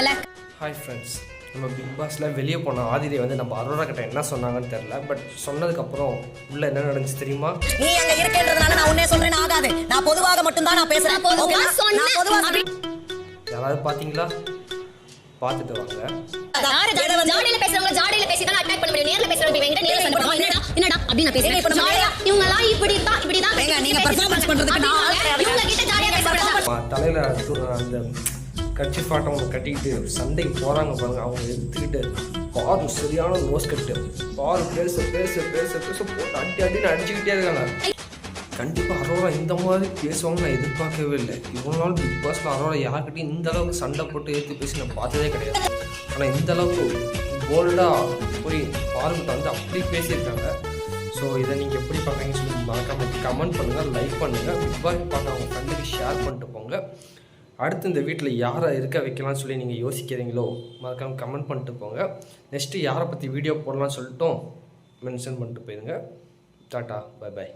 Hi friends நம்ம big பாஸில் வெளியே போன ஆதிரை வந்து நம்ம அரோரா கிட்ட என்ன சொன்னாங்கன்னு தெரில பட் சொன்னதுக்கப்புறம் உள்ளே என்ன நடந்துச்சு தெரியுமா நீ அங்க இருக்கேன்றதுனால நான் உன்னே சொல்றேன் ஆகாது நான் பொதுவாக மட்டும் தான் நான் பேசுறேன் பொதுவா Okay வா? சொன்னேன். நான் பொதுவாக யாராவது பார்த்தீங்களா பார்த்துட்டு வாங்க யாரு ஜாட- ஜாடையில பேசுறவங்க ஜாடையில பேசி தான் attack பண்ண முடியும். நேர்ல பேசுறவங்க இவங்க நேர்ல சண்டை போடுவாங்க. என்னடா, என்னடா அப்படின்னு நான் பேசுறேன். இப்ப நம்ம ஜாலியா, இவங்கெல்லாம் இப்படித்தான், இப்படிதான் ஏங்க, நீங்க பேசி performance பேசி பண்றதுக்கு நான் அப்படின்னுவாங்க. இவங்க கிட்ட ஜாலியா பேசக்கூடாது. தலையில் அந்த கட்சி பாட்டை அவங்க கட்டிக்கிட்டு சண்டைக்கு போகிறாங்க பாருங்க. அவங்க எடுத்துக்கிட்டு பாரு சரியான நோஸ் கட்டு பாரு பேச பேச பேச பேச போட்டு அடி அடின்னு அடிச்சுக்கிட்டே இருக்காங்க. கண்டிப்பாக அரோரா இந்த மாதிரி பேசுவாங்க நான் எதிர்பார்க்கவே இல்லை. இவ்வளோ நாள் பிக் பாஸில் அரோரா யார்கிட்டையும் இந்த அளவுக்கு சண்டை போட்டு ஏற்றி பேசி நான் பார்த்ததே கிடையாது. ஆனால் இந்த அளவுக்கு போல்டாக போய் பாருங்கிட்ட வந்து அப்படி பேசியிருக்காங்க. ஸோ இதை நீங்கள் எப்படி பார்க்குறீங்கன்னு சொல்லி மறக்காமல் கமெண்ட் பண்ணுங்கள் லைக் பண்ணுங்கள் பிக் பாஸ் பார்க்க அவங்க ஃப்ரெண்டுக்கு ஷேர் பண்ணிட்டு போங்க. அடுத்து இந்த வீட்டில் யாரை இருக்க வைக்கலாம்னு சொல்லி நீங்கள் யோசிக்கிறீங்களோ மறக்காமல் கமெண்ட் பண்ணிட்டு போங்க. நெக்ஸ்ட்டு யாரை பற்றி வீடியோ போடலாம்னு சொல்லிட்டும் மென்ஷன் பண்ணிட்டு போயிருங்க. Tata bye by